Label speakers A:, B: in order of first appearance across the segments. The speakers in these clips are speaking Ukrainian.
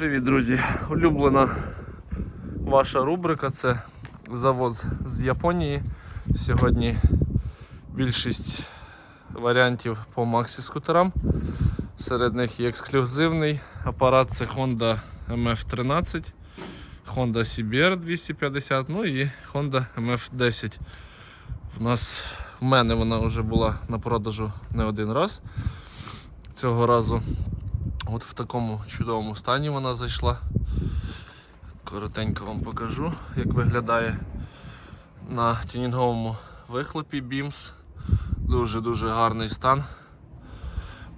A: Привіт, друзі! Улюблена ваша рубрика це завоз з Японії. Сьогодні більшість варіантів по максі скутерам. Серед них є ексклюзивний апарат це Honda MF13, Honda CBR 250, ну і Honda MF10. В нас в мене вона вже була на продажу не один раз. Цього разу От в такому чудовому стані вона зайшла. Коротенько вам покажу, як виглядає на тюнінговому вихлопі BIMS. Дуже-дуже гарний стан.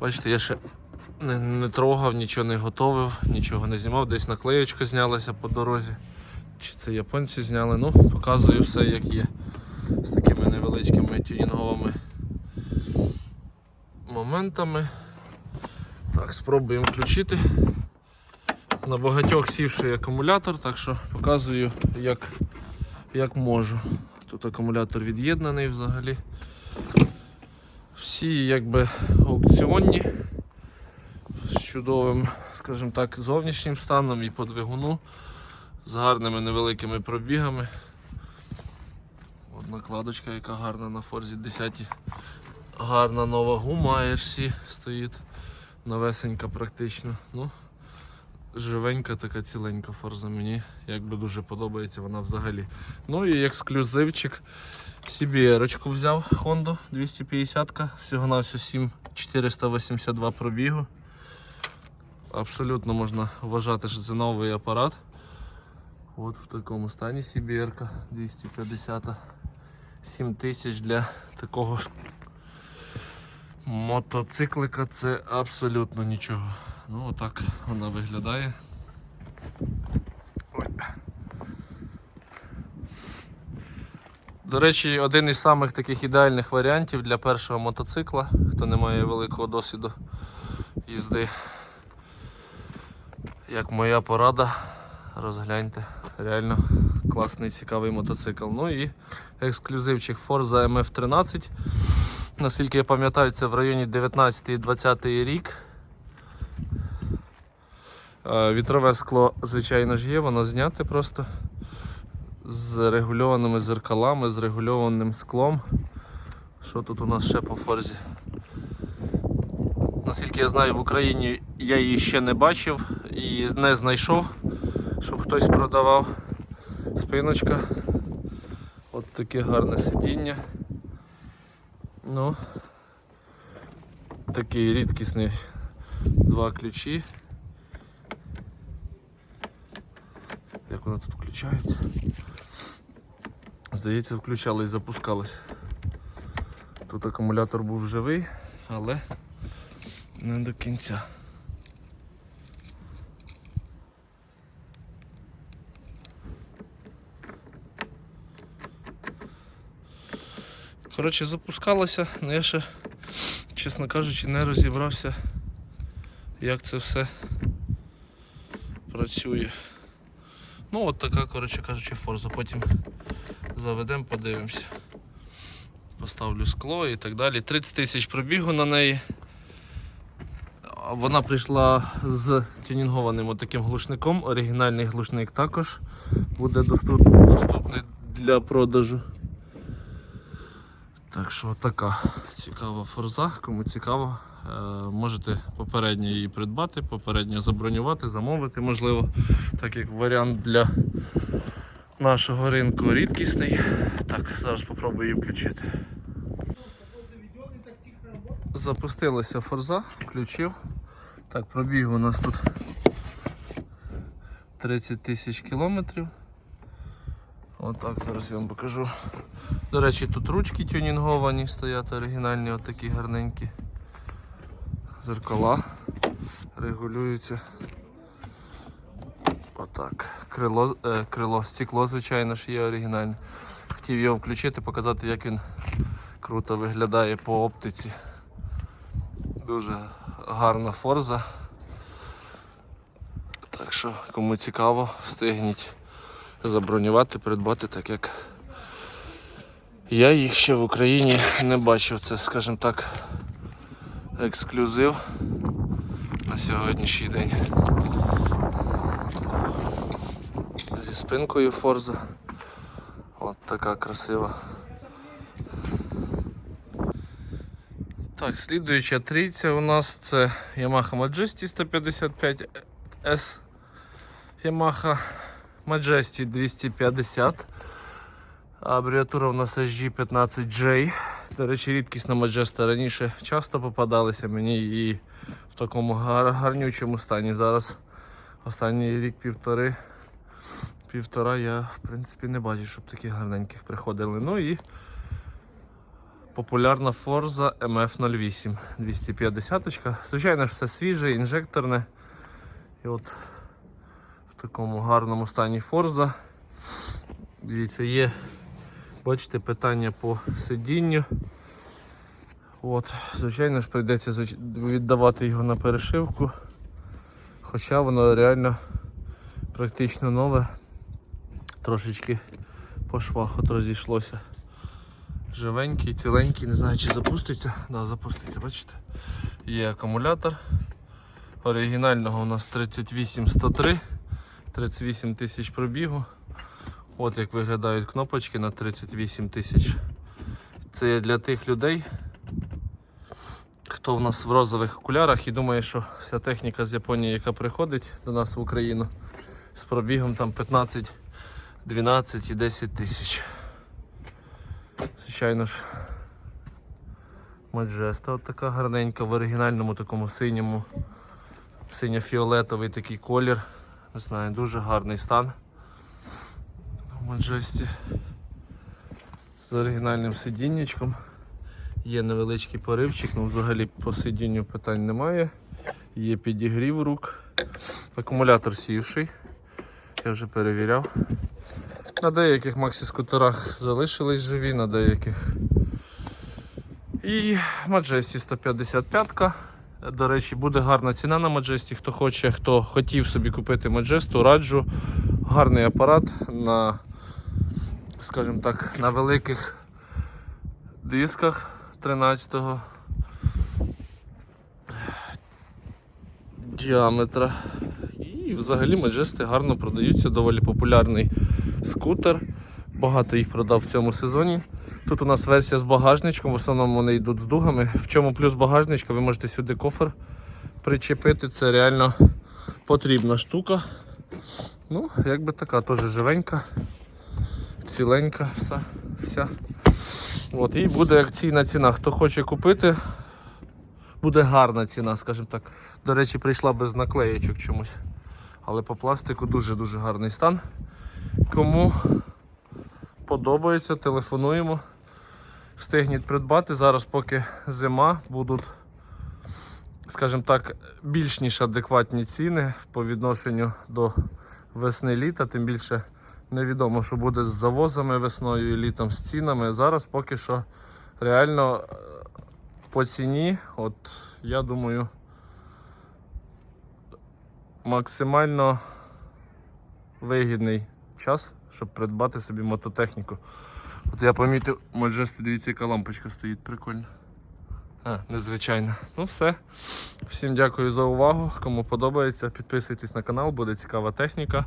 A: Бачите, я ще не, не трогав, нічого не готовив, нічого не знімав, десь наклеєчка знялася по дорозі. Чи це японці зняли, ну, показую все як є. З такими невеличкими тюнінговими моментами. Так, спробуємо включити. На багатьох сівший акумулятор, так що показую як, як можу. Тут акумулятор від'єднаний взагалі. Всі якби аукціонні з чудовим, скажімо так, зовнішнім станом і по двигуну, з гарними невеликими пробігами. От накладочка, яка гарна на Форзі 10. Гарна нова гума RC стоїть новесенька практично. Ну, живенька така ціленька форза мені якби дуже подобається вона взагалі. Ну і ексклюзивчик CBR взяв Honda 250 всього на всього 7482 пробігу. Абсолютно можна вважати, що це новий апарат. От в такому стані CBR 250 7000 для такого Мотоциклика це абсолютно нічого. Ну отак вона виглядає. До речі, один із самих таких ідеальних варіантів для першого мотоцикла, хто не має великого досвіду їзди. Як моя порада, розгляньте. Реально класний цікавий мотоцикл. Ну і ексклюзивчик Forza MF13. Наскільки я пам'ятаю, це в районі 19-20 рік. Е, Вітрове скло, звичайно ж, є, воно зняте просто з регульованими зеркалами, з регульованим склом. Що тут у нас ще по форзі? Наскільки я знаю, в Україні я її ще не бачив і не знайшов, щоб хтось продавав. Спиночка. От таке гарне сидіння. Ну, такий рідкісний два ключі. Як воно тут включається? Здається, включалась, і запускались. Тут акумулятор був живий, але не до кінця. Коротше, запускалося, але я ще, чесно кажучи, не розібрався, як це все працює. Ну от така, коротше кажучи, форза. Потім заведемо, подивимося. Поставлю скло і так далі. 30 тисяч пробігу на неї. Вона прийшла з тюнінгованим таким глушником. Оригінальний глушник також буде доступ- доступний для продажу. Так що така цікава форза, кому цікаво, е, можете попередньо її придбати, попередньо забронювати, замовити, можливо, так як варіант для нашого ринку рідкісний. Так, зараз спробую її включити. Запустилася форза, включив. Так, пробіг у нас тут 30 тисяч кілометрів. Отак, зараз я вам покажу. До речі, тут ручки тюнінговані стоять оригінальні, отакі гарненькі. Зеркала регулюються. Отак. Крило, е, крило, стекло, звичайно ж, є оригінальне. Хотів його включити, показати, як він круто виглядає по оптиці. Дуже гарна форза. Так що, кому цікаво, встигніть забронювати, придбати, так як я їх ще в Україні не бачив. Це, скажімо так, ексклюзив на сьогоднішній день. Зі спинкою Forza. От така красива. Так, слідуюча трійця у нас це Yamaha Majesty 155 S. Yamaha Majesty 250. Абріатура у нас SG15J. До речі, рідкісна Majesty раніше часто попадалися мені і в такому гар- гарнючому стані. Зараз останній рік-півтори. Півтора я в принципі не бачу, щоб таких гарненьких приходили. Ну і популярна Forza MF08 250. Звичайно все свіже, інжекторне. І от в такому гарному стані Forza. Дивіться, є, бачите, питання по сидінню. От, звичайно ж, прийдеться віддавати його на перешивку. Хоча воно реально практично нове. Трошечки по швах от розійшлося. Живенький, ціленький, не знаю чи запуститься. Да, запуститься, бачите? Є акумулятор. Оригінального у нас 38103, 38 тисяч пробігу. От як виглядають кнопочки на 38 тисяч. Це для тих людей, хто в нас в розових окулярах і думає, що вся техніка з Японії, яка приходить до нас в Україну, з пробігом там 15, 12 і 10 тисяч. Звичайно ж, Маджеста от така гарненька в оригінальному такому синьому, синьо-фіолетовий такий колір. Не знаю, дуже гарний стан. Маджесті. З оригінальним сидіннячком. Є невеличкий поривчик, ну взагалі по сидінню питань немає. Є підігрів рук. Акумулятор сівший. Я вже перевіряв. На деяких максі-скутерах залишились живі, на деяких. І Majesty 155. ка До речі, буде гарна ціна на Majesty. Хто хоче, хто хотів собі купити Majesty, раджу. Гарний апарат на, скажімо так, на великих дисках 13-го діаметра. І взагалі Majesty гарно продаються, доволі популярний скутер. Багато їх продав в цьому сезоні. Тут у нас версія з багажничком, в основному вони йдуть з дугами. В чому плюс багажничка, ви можете сюди кофер причепити. Це реально потрібна штука. Ну, якби така теж живенька, ціленька, вся. вся. От, і буде акційна ціна. Хто хоче купити, буде гарна ціна, скажімо так. До речі, прийшла без наклеєчок чомусь. Але по пластику дуже-дуже гарний стан. Кому подобається, телефонуємо. Встигніть придбати. Зараз, поки зима, будуть, скажімо так, більш ніж адекватні ціни по відношенню до весни літа, тим більше невідомо, що буде з завозами весною і літом з цінами. Зараз поки що реально е, по ціні, от я думаю, максимально вигідний час, щоб придбати собі мототехніку. От я помітив, Маджесті, дивіться, яка лампочка стоїть, прикольно. А, незвичайно. Ну все. Всім дякую за увагу. Кому подобається, підписуйтесь на канал, буде цікава техніка.